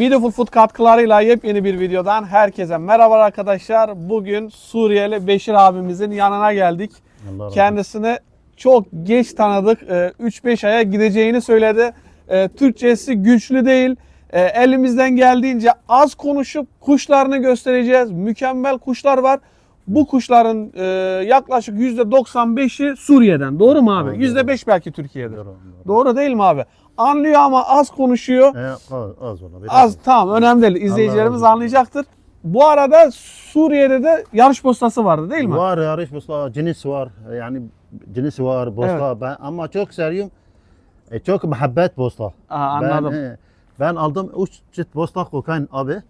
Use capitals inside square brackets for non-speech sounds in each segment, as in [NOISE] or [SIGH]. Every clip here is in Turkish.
Beautiful Food katkılarıyla yepyeni bir videodan herkese merhaba arkadaşlar. Bugün Suriyeli Beşir abimizin yanına geldik. Allah. Kendisini çok geç tanıdık. Ee, 3-5 aya gideceğini söyledi. Ee, Türkçesi güçlü değil. Ee, Elimizden geldiğince az konuşup kuşlarını göstereceğiz. Mükemmel kuşlar var. Bu kuşların e, yaklaşık %95'i Suriye'den. Doğru mu abi? Doğru, %5 belki Türkiye'de. Doğru, doğru. Doğru değil mi abi? Anlıyor ama az konuşuyor. Ee, az, az biraz. Az tamam önemli değil. İzleyicilerimiz olsun. anlayacaktır. Bu arada Suriye'de de yarış postası vardı değil mi? Var yarış bosta, cins var. Yani cins var, bosta. Ben, ama çok seviyorum. E, çok muhabbet bosta. Aa, anladım. Ben, e, ben aldım 3 çift bosta kokain abi.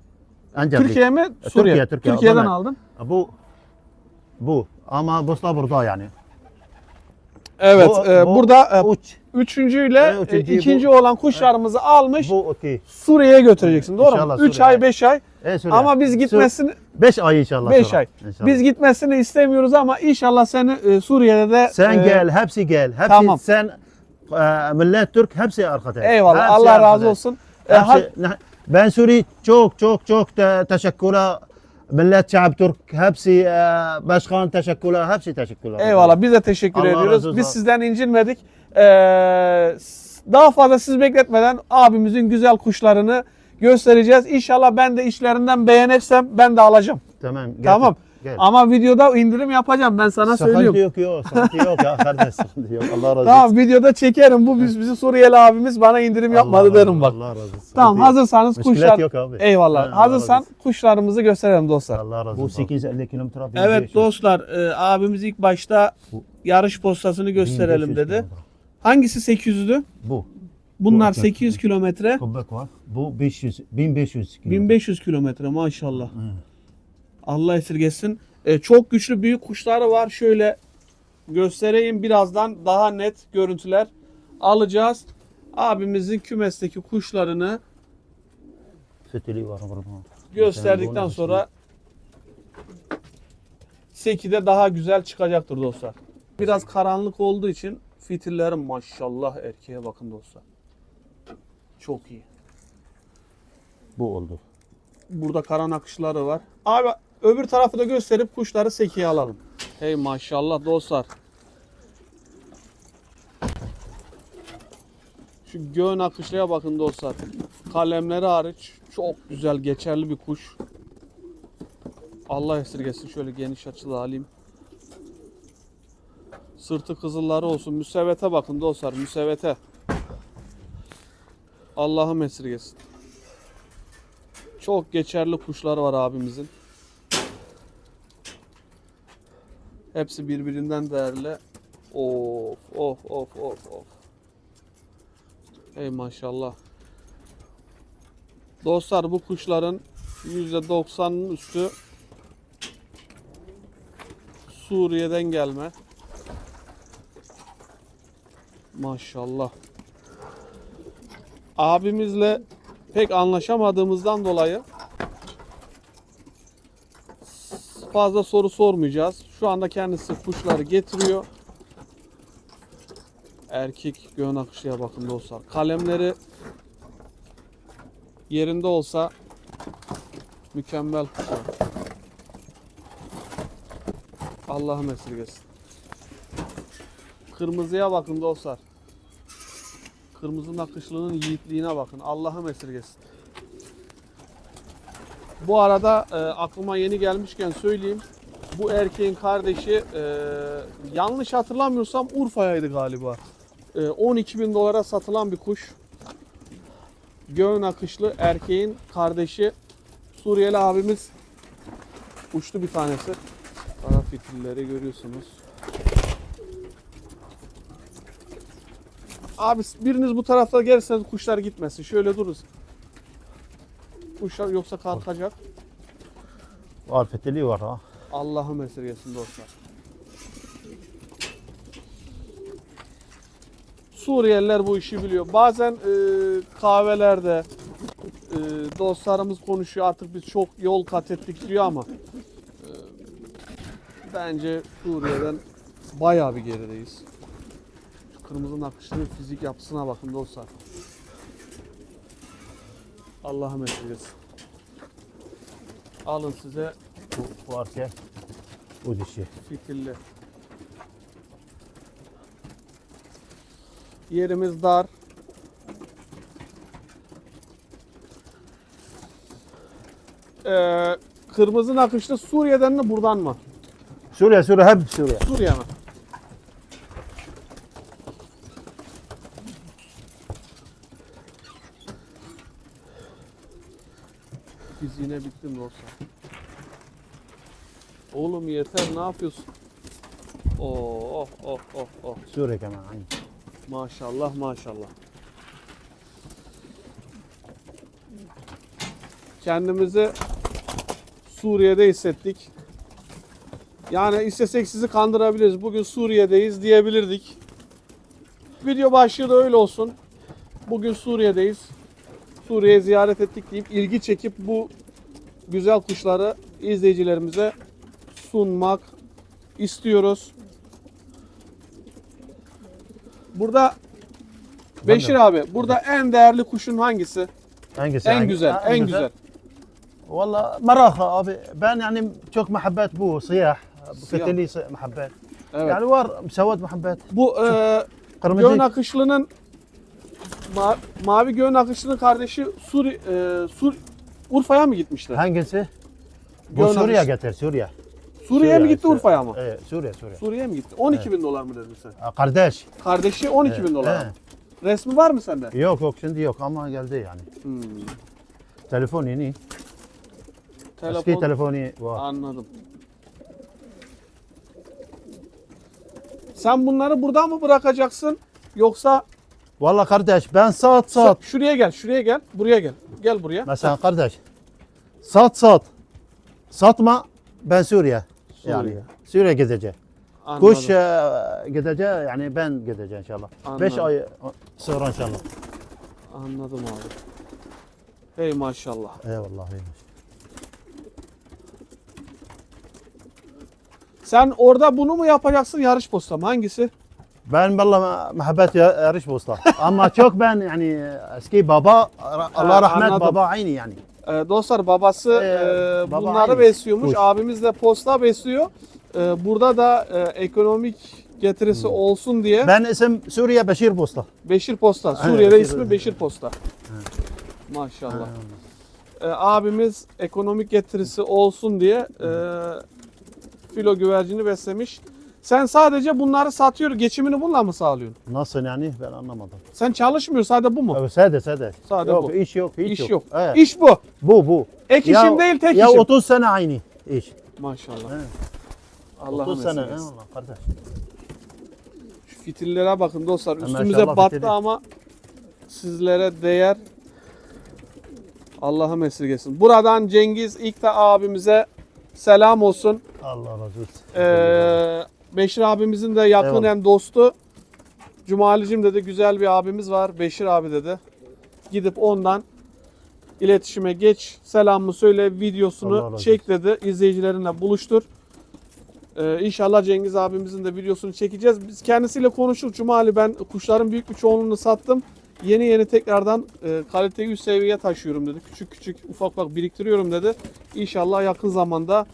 Ancak Türkiye mi? Türkiye, Suriye. Türkiye. Türkiye'den Bana- aldın. Bu bu ama bosta burada yani. Evet. Bu- e, bu burada e, uç. üçüncüyle E, üçüncü e, ikinci bu- olan kuşlarımızı almış Bu. Suriye'ye götüreceksin. Doğru mu? İnşallah 3 Suriye. ay 5 ay. E, Suriye. Ama biz gitmesini 5 ay inşallah. 5 sonra. ay. İnşallah. Biz gitmesini istemiyoruz ama inşallah seni e, Suriye'de de Sen e, gel, hepsi gel. Hepsi tamam. sen e, millet Türk hepsi arkada. Eyvallah. Hepsi Allah razı arkada. olsun. E, Hepsi, ben Suri çok çok çok te, teşekkürler. Millet şahap Türk hepsi e, başkan teşekkürler. Hepsi teşekkürler. Eyvallah biz de teşekkür Allah razı ediyoruz. olsun. Biz sizden incinmedik. Ee, s- daha fazla siz bekletmeden abimizin güzel kuşlarını göstereceğiz. İnşallah ben de işlerinden beğenirsem ben de alacağım. Tamam. Gel, Tamam. Gel. Ama videoda indirim yapacağım ben sana Sıkıntı söylüyorum. yok yok. Sıkıntı yok ya [LAUGHS] kardeş. Sıkıntı yok. Allah razı olsun. Tamam videoda çekerim. Bu biz bizi Suriyeli abimiz bana indirim yapmadı Allah razı derim bak. Allah razı olsun. Sıkıntı Tamam hazırsanız Müşkilat kuşlar. yok abi. Eyvallah. Allah Hazırsan razı kuşlarımızı gösterelim dostlar. Allah razı olsun. Bu 850 kilometre. Evet dostlar e, abimiz ilk başta Bu- yarış postasını gösterelim 1500 dedi. kilometre. Hangisi 800'dü? Bu. Bunlar Bu- 800 kilometre. Var. Bu 500, 1500 kilometre. 1500 kilometre maşallah. Allah esirgesin. E, çok güçlü büyük kuşları var. Şöyle göstereyim birazdan daha net görüntüler alacağız. Abimizin kümesteki kuşlarını var burada. gösterdikten sonra Seki'de daha güzel çıkacaktır dostlar. Biraz karanlık olduğu için fitillerim maşallah erkeğe bakın dostlar. Çok iyi. Bu oldu. Burada kara nakışları var. Abi öbür tarafı da gösterip kuşları sekiye alalım. Hey maşallah dostlar. Şu göğün akışlıya bakın dostlar. Kalemleri hariç çok güzel geçerli bir kuş. Allah esirgesin şöyle geniş açılı alayım. Sırtı kızılları olsun. Müsevvete bakın dostlar müsevvete. Allah'ım esirgesin. Çok geçerli kuşlar var abimizin. Hepsi birbirinden değerli. Of of of of of. Ey maşallah. Dostlar bu kuşların %90'ın üstü Suriye'den gelme. Maşallah. Abimizle pek anlaşamadığımızdan dolayı fazla soru sormayacağız. Şu anda kendisi kuşları getiriyor. Erkek göğün akışıya bakın dostlar. Kalemleri yerinde olsa mükemmel kuşlar. Allah'ım esirgesin. Kırmızıya bakın dostlar. Kırmızı nakışlının yiğitliğine bakın. Allah'ım esirgesin. Bu arada e, aklıma yeni gelmişken söyleyeyim. Bu erkeğin kardeşi e, yanlış hatırlamıyorsam Urfa'yaydı galiba. E, 12 bin dolara satılan bir kuş. Göğün akışlı erkeğin kardeşi Suriyeli abimiz uçtu bir tanesi. Kara fitilleri görüyorsunuz. Abi biriniz bu tarafta gelirseniz kuşlar gitmesin. Şöyle dururuz. Kuşlar yoksa kalkacak. Var fetili var ha. Allah'ım esirgesin dostlar. Suriyeliler bu işi biliyor. Bazen e, kahvelerde e, dostlarımız konuşuyor artık biz çok yol kat ettik diyor ama e, bence Suriye'den bayağı bir gerideyiz. Şu kırmızı nakışlının fizik yapısına bakın dostlar. Allah'ım esirgesin. Alın size Bu, erkek. Bu dişi. fitilli. Yerimiz dar. Ee, kırmızı nakışlı Suriye'den mi buradan mı? Suriye, Suriye, hep Suriye. Suriye mi? Biz yine bittim dostlar. Oğlum yeter ne yapıyorsun? Oh oh oh oh oh. Suriye keman. aynı. Maşallah maşallah. Kendimizi Suriye'de hissettik. Yani istesek sizi kandırabiliriz. Bugün Suriye'deyiz diyebilirdik. Video başlığı da öyle olsun. Bugün Suriye'deyiz. Suriye'yi ziyaret ettik deyip ilgi çekip bu güzel kuşları izleyicilerimize sunmak istiyoruz. Burada Beşir abi burada en değerli kuşun hangisi? Hangisi? En hangi- güzel, Ha, en güzel. والله مراخة abi ben yani çok muhabbet bu siyah Siyah. feteli si- muhabbet Evet. yani var müsevat muhabbet Bu e, kırmızı Göğün Akışlı'nın ma- Mavi Göğün Akışlı'nın kardeşi Suri, e, Sur Urfa'ya mı gitmişler? hangisi bu Göğün Suriye akışı. getir Suriye Suriye'ye mi gitti Suriye. Urfa'ya mı? evet Suriye Suriye Suriye'ye mi gitti? 12 bin dolar mı dedin sen? Ha, kardeş Kardeşi 12 bin dolar. Evet. mı? Resmi var mı sende? yok yok şimdi yok ama geldi yani Hmm. telefon yeni Telefon. eski telefonu var Anladım. Sen bunları buradan mı bırakacaksın? Yoksa Valla kardeş ben saat saat şuraya gel, şuraya gel, buraya gel. Gel buraya. mesela kardeş saat saat satma ben Suriye yani Suriye. Suriye gideceğim Anladım. Kuş e, gideceği yani ben gideceğim inşallah. Anladım. 5 ay sonra inşallah. Anladım abi. Hey maşallah. Eyvallah. eyvallah. Sen orada bunu mu yapacaksın yarış posta mı? Hangisi? Ben valla muhabbet ya- yarış posta. Ama çok ben yani eski baba Allah rahmet anladım. baba aynı yani. Ee, dostlar babası Ee, e, baba bunları aynı. besliyormuş. Kuş. Abimiz de posta besliyor. Ee, burada da e, ekonomik getirisi olsun diye Hmm. Ben isim Suriye Beşir Posta. Beşir Posta. Suriye'de Beşir- ismi Beşir Posta. Maşallah. Ee, abimiz ekonomik getirisi olsun diye e, filo güvercini beslemiş. Sen sadece bunları satıyor, geçimini bununla mı sağlıyorsun? Nasıl yani ben anlamadım. Sen çalışmıyor sadece bu mu? Evet, sade sade. Sade yok, bu. iş yok, hiç İş yok. Evet. İş bu. Bu bu. Ek Ya- işim değil, tek ya işim. 30 sene aynı iş. Maşallah. Evet. Allah'ım 30 sene. Eyvallah kardeş. Şu fitillere bakın dostlar. Üstümüze maşallah battı fitili. ama sizlere değer. Allah'ım esirgesin. Buradan Cengiz İkta abimize selam olsun. Allah razı olsun. Ee, Beşir abimizin de yakın Eyvallah. hem dostu. Cumalicim dedi güzel bir abimiz var. Beşir abi dedi. Gidip ondan iletişime geç. Selamımı söyle. Videosunu çek dedi. İzleyicilerinle buluştur. Ee, inşallah Cengiz abimizin de videosunu çekeceğiz. Biz kendisiyle konuştuk. Cumali ben kuşların büyük bir çoğunluğunu sattım. Yeni yeni tekrardan e, kaliteyi üst seviyeye taşıyorum dedi. Küçük küçük ufak ufak biriktiriyorum dedi. İnşallah yakın zamanda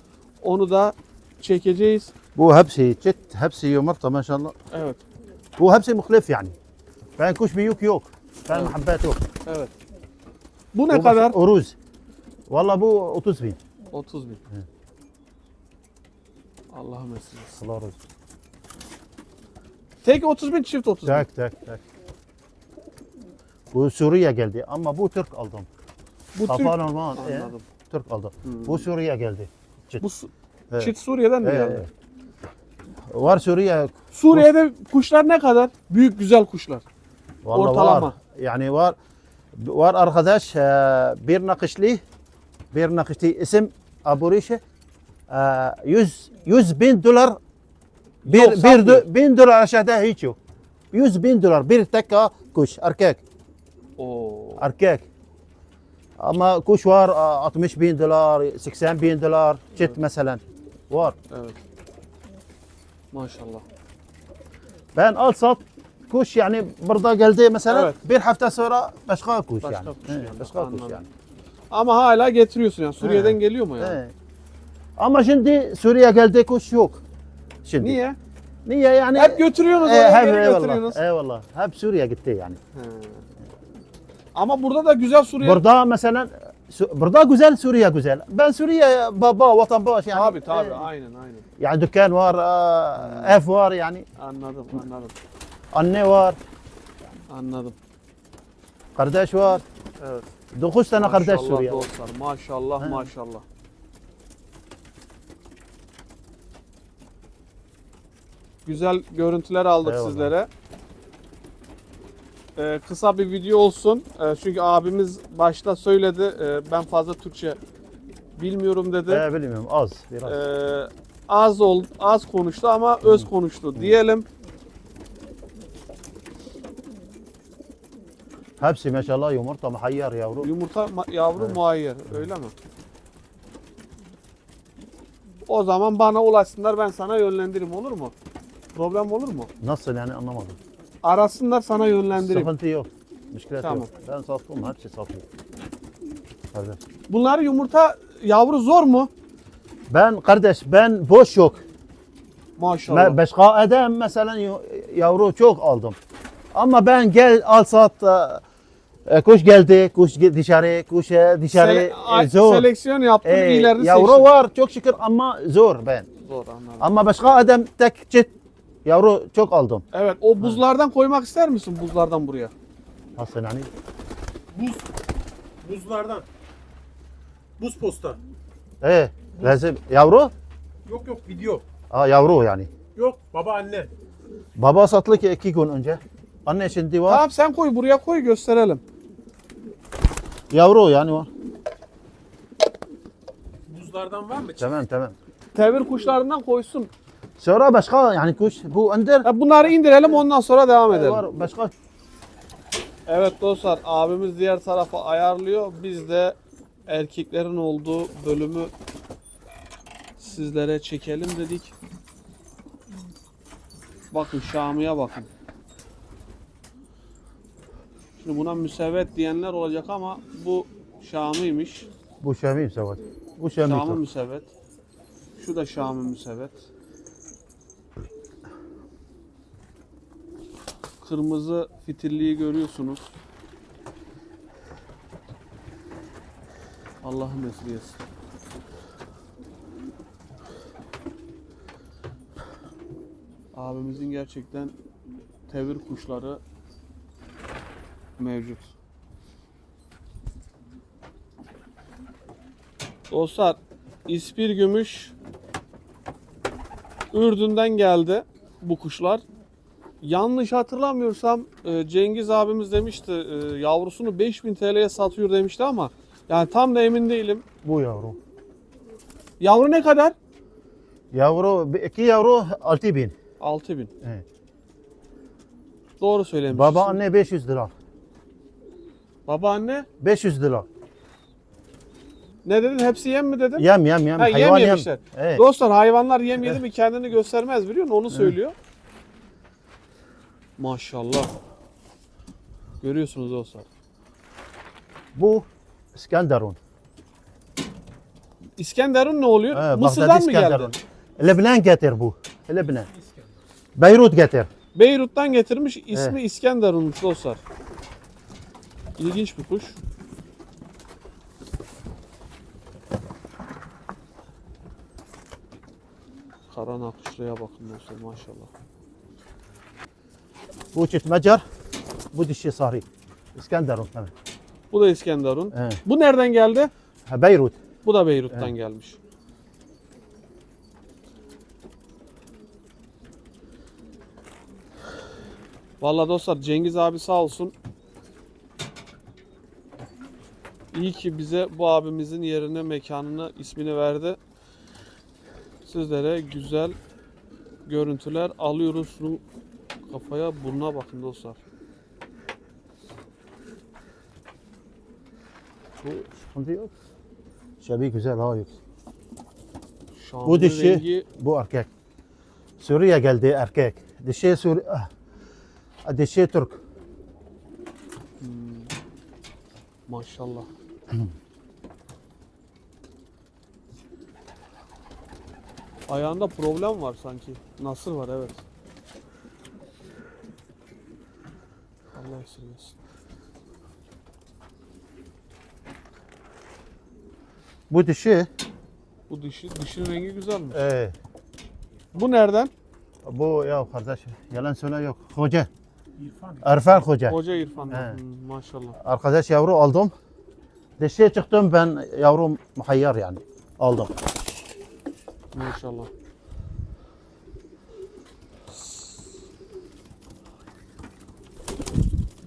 onu da çekeceğiz. Bu hepsi çet, hepsi yumurta maşallah. Evet. Bu hepsi muhtelif yani. Ben kuş büyük yok. Ben Evet. muhabbet yok. Evet. Bu ne Bu kadar? Uruz. Valla bu 30 bin. 30 bin. Allah'ım esirgesin. Allah razı olsun. Tek 30 bin, çift 30 bin. Tak tak tak. Bu Suriye geldi ama bu Türk aldım. Bu Kafa Türk. normal. e, Anladım. Türk aldım. Hmm. Bu Suriye geldi. Bu Su- Evet. çift Suriye'den mi Ee, geldi? Var Suriye. Suriye'de kuşlar ne kadar? Büyük güzel kuşlar. Vallahi Ortalama. Var. Yani var var arkadaş e, bir nakışlı bir nakışlı isim Abu Rişe e, 100 100 bin dolar bir, Yok, bir do- bin dolar aşağıda hiç yok. 100 bin dolar bir tek kuş erkek Oo. erkek. Ama kuş var e, 60 bin dolar 80 bin dolar çit mesela var. Evet. Maşallah. Ben al sat kuş yani burada geldi mesela Evet. bir hafta sonra başka kuş Başka yani. kuş Evet, yani, Başka kuş anladım. yani. Ama hala getiriyorsun yani. Suriye'den He. geliyor mu yani? He. Ama şimdi Suriye geldi kuş yok. Şimdi. Niye? Niye yani? Hep götürüyorsunuz E, oraya hep geri eyvallah, götürüyorsunuz. eyvallah. Hep Suriye gitti yani. He. Ama burada da güzel Suriye. Burada mesela burada güzel Suriye güzel. Ben Suriye baba vatandaş yani. Tabii tabii e, aynen aynen. yani dükkan var, e, ev var yani. Anladım anladım. Anne var, Anladım. kardeş var. Evet. 9 tane kardeş Maşallah Suriye. var. dostlar. Maşallah He. maşallah. Güzel görüntüler aldık Eyvallah. sizlere. Ee, kısa bir video olsun. Ee, çünkü abimiz başta söyledi. Ee, ben fazla Türkçe bilmiyorum dedi. E, bilmiyorum az biraz. Ee, az ol, az konuştu ama öz konuştu diyelim. Hepsi maşallah yumurta muhayyar yavru. Yumurta yavru muayyer öyle mi? O zaman bana ulaşsınlar ben sana yönlendireyim olur mu? Problem olur mu? Nasıl yani anlamadım. Arasınlar sana yönlendireyim. Sıkıntı yok. Müşkilet Tamam. yok. Ben sattım hepsi satıyor. Kardeş. Bunlar yumurta yavru zor mu? Ben kardeş ben boş yok. Maşallah. Ben başka adam mesela yu- yavru çok aldım. Ama ben gel al sat e, kuş geldi, kuş ge- dışarı, kuş e, dışarı Sele- e, ay- zor. Seleksiyon yaptın E, iyilerini yavru seçtin. var çok şükür ama zor ben. Zor anladım. Ama başka adam tek çift yavru çok aldım. Evet o buzlardan koymak ister misin buzlardan buraya? Nasıl yani? Buz. Buzlardan. Buz posta. E, lazım. Yavru? Yok yok video. Aa, yavru yani. Yok baba anne. Baba satlık iki gün önce. Anne şimdi var. Tamam sen koy buraya koy gösterelim. Yavru yani var. Buzlardan var mı? Tamam tamam. Tevir kuşlarından koysun. Sonra başka yani kuş bu indir. Ya bunları indirelim ondan sonra devam edelim. Var başka. Evet dostlar abimiz diğer tarafa ayarlıyor. Biz de erkeklerin olduğu bölümü sizlere çekelim dedik. Bakın Şami'ye bakın. Şimdi buna müsevvet diyenler olacak ama bu Şami'ymiş. Bu Şami Sevat. Bu Şami. Şami müsevvet. Şu da Şami müsevvet. Kırmızı fitilliği görüyorsunuz. Allah'ım esirgesin. Abimizin gerçekten tevir kuşları mevcut. Dostlar İspir Gümüş Ürdün'den geldi bu kuşlar. Yanlış hatırlamıyorsam e, Cengiz abimiz demişti e, yavrusunu 5000 TL'ye satıyor demişti ama yani tam da emin değilim. Bu yavru. Yavru ne kadar? Yavru iki yavru 6000. 6000. Evet. Doğru söylemişsin. Baba anne 500 lira. Baba anne 500 lira. ne dedin? Hepsi yem mi dedin? Yem yem yem. Ha, yem Hayvan yem. yemişler. Evet. Dostlar hayvanlar yem yedi mi kendini göstermez biliyor musun? Onu söylüyor. Maşallah. Görüyorsunuz dostlar. Bu İskenderun. İskenderun ne oluyor? He, Mısır'dan Bağdat mı geldi? Lebnan getir bu. Lebnan. Beyrut getir. Beyrut'tan getirmiş. ismi İskenderun'muş dostlar. İlginç bir kuş. Kara nakışlıya bakın dostlar maşallah. Bu çift mecar. Bu dişi sarı. İskenderun. Evet. Bu da İskenderun. Evet. Bu nereden geldi? Ha, Beyrut. Bu da Beyrut'tan gelmiş. Vallahi dostlar Cengiz abi sağ olsun. İyi ki bize bu abimizin yerine mekanını ismini verdi. Sizlere güzel görüntüler alıyoruz. Kafaya buruna bakın dostlar. Bu sıkıntı yok. Şebi güzel ha yok. Şanlı bu dişi, rengi... bu erkek. Suriye geldi erkek. Dişi Sur ah. Dişi Türk. Hmm. Maşallah. [CLEARS THROAT] Ayağında problem var sanki. Nasıl var evet. Allah esirgesin. Bu dişi Bu dişi, dişinin rengi güzel mi? e, Bu nereden? bu ya kardeş yalan söyle yok. Hoca. İrfan. Erfan Hoca. Koca İrfan. He. Hmm, maşallah. Arkadaş yavru aldım. Dişiye çıktım ben yavrum muhayyar yani. Aldım. Maşallah.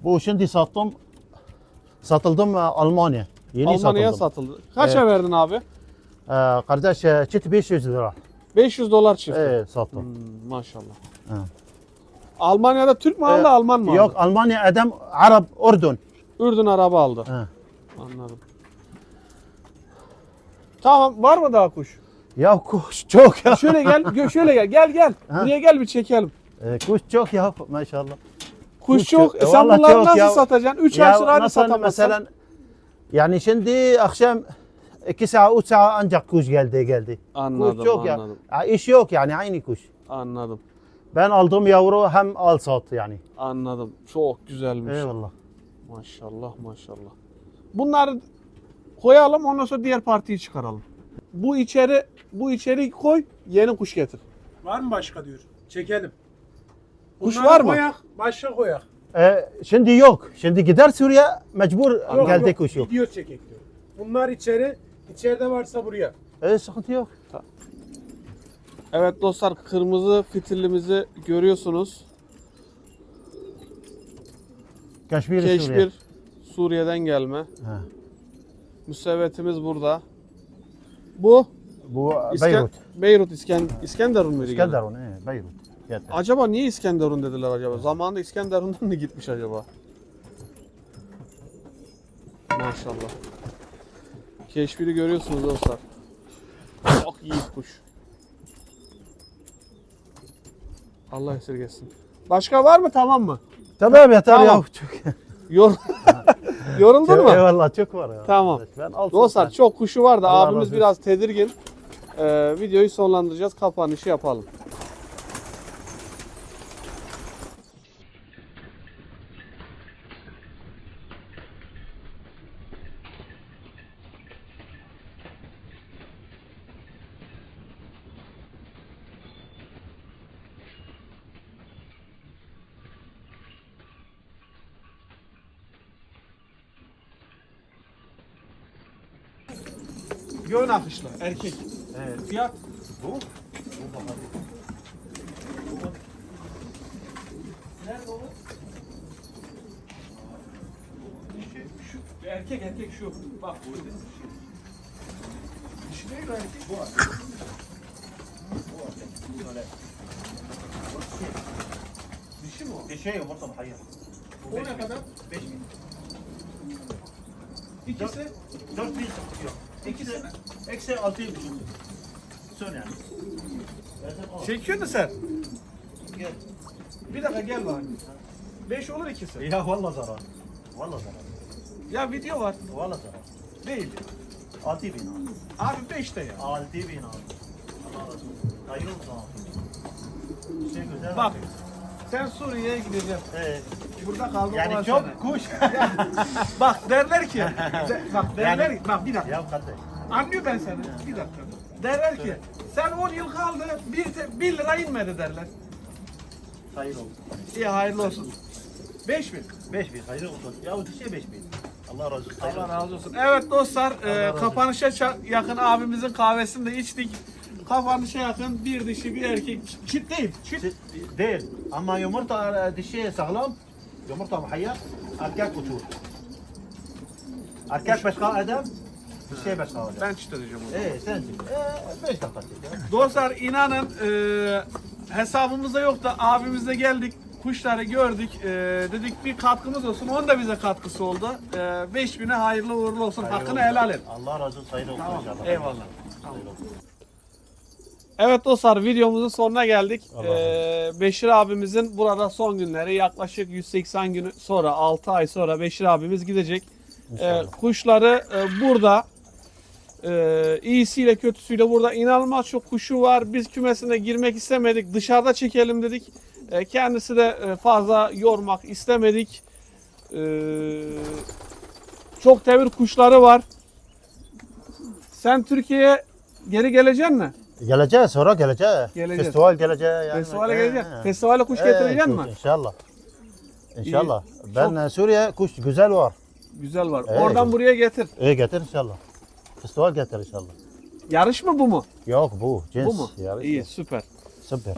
Bu şimdi sattım. Satıldım e, Almanya. Yeni Almanya'ya satıldım. satıldı. Kaça Evet. verdin abi? Ee, kardeş e, çift 500 lira. 500 dolar çift. Evet sattım. Hmm, maşallah. Ha. Almanya'da Türk mü aldı, Ee, Alman mı Yok aldı? Almanya adam Arap Ürdün. Ürdün araba aldı. Ha. Anladım. Tamam, var mı daha kuş? Ya kuş çok ya. Şöyle gel, gö- şöyle gel. Gel gel. [LAUGHS] Ha. Buraya gel bir çekelim. Ee, kuş çok ya maşallah. Kuş, Kuş çok. çok. E sen Vallahi bunları çok nasıl ya. satacaksın? 3 ay sonra hadi nasıl satamazsan. mesela yani şimdi akşam 2 saat 3 saat ancak kuş geldi geldi. Anladım, kuş çok anladım. ya. ya. iş yok yani aynı kuş. Anladım. Ben aldığım yavru hem al sat yani. Anladım. Çok güzelmiş. Eyvallah. Maşallah maşallah. Bunları koyalım ondan sonra diğer partiyi çıkaralım. Bu içeri bu içeri koy yeni kuş getir. Var mı başka diyor. Çekelim. Kuş Bunları var mı? Koyak, başka koyak. Ee, şimdi yok. Şimdi gider Suriye mecbur Yok, geldi yok, kuş yok. Video çekek diyor. Bunlar içeri, içeride varsa buraya. Ee, sıkıntı yok. Evet dostlar kırmızı fitilimizi görüyorsunuz. Keşmir Suriye. Keşbir Suriye'den gelme. Ha. Müsebetimiz burada. Bu Bu İsken- Beyrut. Beyrut İsken İskenderun muydu? gene? İskenderun. He, Beyrut. Yeter. Acaba niye İskenderun dediler acaba? Zamanında İskenderun'dan mı gitmiş acaba? Maşallah. Keşfiri görüyorsunuz dostlar. Çok iyi kuş. Allah esirgesin. Başka var mı tamam mı? Tamam yeter Tamam. ya. Çok, Yor [LAUGHS] Yoruldun mu? Eyvallah çok var ya. Tamam. Ben Dostlar çok kuşu var da Allah abimiz biraz tedirgin. Ee, videoyu sonlandıracağız. Kapanışı yapalım. Yön akışlı erkek. Evet. Fiyat Bu? Nerede o? Şu erkek erkek şu. Bak bu. Dişi değil mi erkek? Bu Dişi mi o? Bir şey yumurta hayır. O ne kadar? 5 bin. İkisi. 4 bin yok. İkisi. Eksi 6 bin. Son yani. Çekiyor musun sen? Gel. Bir dakika gel bak. 5 olur ikisi. Ya valla zarar. Valla zarar. Ya video var. Valla zarar. Değil. 6 bin abi. Abi 5 de ya. 6 bin abi. Allah razı olsun. Hayır olsun abi. Şey güzel. Bak. Sen Suriye'ye gideceksin. Ee, Burada kaldın on yani sene. çok kuş. [LAUGHS] Bak derler ki. bak derler ki. Bak bir dakika. ya kardeş. Anlıyor ben seni. Bir dakika. Derler ki sen 10 yıl kaldı 1, 1 lira inmedi derler. Hayır olsun. İyi hayırlı olsun. 5 bin. 5 bin hayır olsun. Ya o dişe 5 bin. Allah razı olsun. Allah razı olsun. Evet dostlar e, kapanışa yakın abimizin kahvesini de içtik. Kapanışa yakın bir dişi bir erkek. Çift değil. Çift. Çi- Değil. Ama yumurta e, dişi sağlam. Yumurta muhayyar. Erkek uçur. Erkek başka adam. Dişi başka adam. Ben çift edeceğim onu. Ee sen çık. Ee 5 dakika ya. Dostlar inanın e, hesabımızda yok da abimizle geldik. Kuşları gördük. E, dedik bir katkımız olsun. Onun da bize katkısı oldu. E, 5000'e hayırlı uğurlu olsun. Hayırlı Hakkını olsun. helal et. Allah razı olsun. Hayırlı olsun Tamam. inşallah. Eyvallah. Olsun. Evet dostlar videomuzun sonuna geldik. Ee, Beşir abimizin burada son günleri yaklaşık 180 gün sonra 6 ay sonra Beşir abimiz gidecek. Ee, İnşallah. kuşları e, burada Ee, iyisiyle kötüsüyle burada inanılmaz çok kuşu var. Biz kümesine girmek istemedik. Dışarıda çekelim dedik. Ee, kendisi de e, fazla yormak istemedik. Ee, çok tevir kuşları var. Sen Türkiye'ye geri gelecek mi? Geleceğiz sonra geleceğiz. Geleceğiz. Festival geleceğiz. Yani. Festivale He, geleceksin. he. Festivale kuş He, getireceksin kuş, mi? İnşallah. İnşallah. İyi. Ben Çok- e, Suriye kuş güzel var. Güzel var. Evet. Oradan buraya getir. İyi getir inşallah. Festival getir inşallah. Yarış mı bu mu? Yok bu cins. Bu mu? yarış İyi yok. süper. Süper.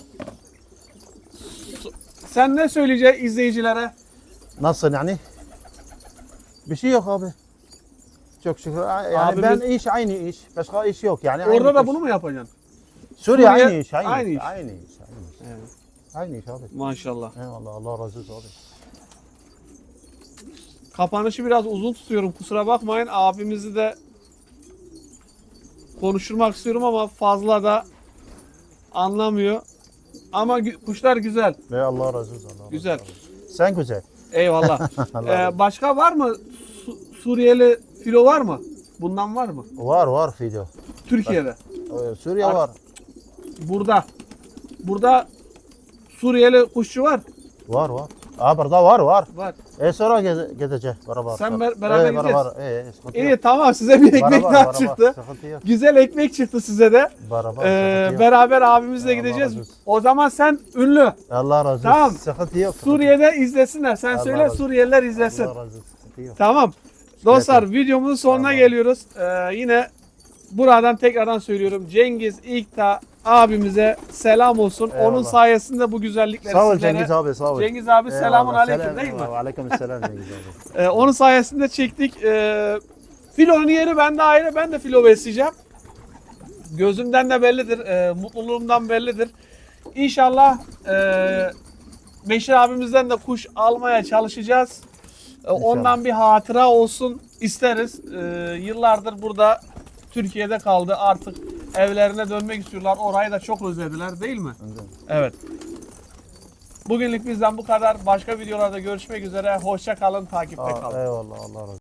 Sen ne söyleyeceksin izleyicilere? Nasıl yani? Bir şey yok abi. Çok şükür. Yani Abimiz- ben iş aynı iş. Başka iş yok yani. Orada da iş. bunu mu yapacaksın? Suriye, Suriye aynı iş. Aynı, aynı iş. iş. Aynı iş. Aynı iş. Evet. Aynı iş abi. Maşallah. Eyvallah Allah razı olsun abi. Kapanışı biraz uzun tutuyorum. Kusura bakmayın. Abimizi de konuşturmak istiyorum ama fazla da anlamıyor. Ama gü- kuşlar güzel. Ve Allah razı olsun. Allah razı Güzel. olsun. Sen güzel. Eyvallah. [LAUGHS] Allah razı Ee, başka var mı? Su- Suriyeli filo var mı? Bundan var mı? Var var video. Türkiye'de. Ee, Suriye Ar- var. Burada. Burada Suriyeli kuşçu var. Var var. Aa burada var var. Var. E sonra geze, gideceğiz beraber. Sen ber- beraber e, gideceğiz. Beraber. E, e, sıkıntı İyi yok. tamam size bir ekmek Beraber, daha beraber. çıktı. Güzel ekmek çıktı size de. Beraber. Ee, beraber abimizle Allah gideceğiz. razı. O zaman sen ünlü. Allah razı olsun. Tamam. Sıkıntı yok. Suriye'de izlesinler. Sen Allah söyle razı. Suriyeliler izlesin. Allah razı olsun. Tamam. Dostlar videomuzun sonuna Allah. geliyoruz. Ee, yine buradan tekrardan söylüyorum. Cengiz İkta abimize selam olsun. Onun Eyvallah. sayesinde bu güzellikleri Sağ ol sizlere- Cengiz abi sağ ol. Cengiz abi Eyvallah, selamun aleyküm selam, değil mi? Aleyküm selam Cengiz abi. [LAUGHS] Ee, onun sayesinde çektik. Ee, filonun yeri bende ayrı. Ben de filo besleyeceğim. Gözümden de bellidir. ee, mutluluğumdan bellidir. İnşallah ee, Beşir abimizden de kuş almaya çalışacağız. Ee, ondan bir hatıra olsun isteriz. Ee, yıllardır burada Türkiye'de kaldı. Artık evlerine dönmek istiyorlar. Orayı da çok özlediler değil mi? Evet. Bugünlük bizden bu kadar. Başka videolarda görüşmek üzere. Hoşça kalın, takipte kalın. Eyvallah Allah razı olsun.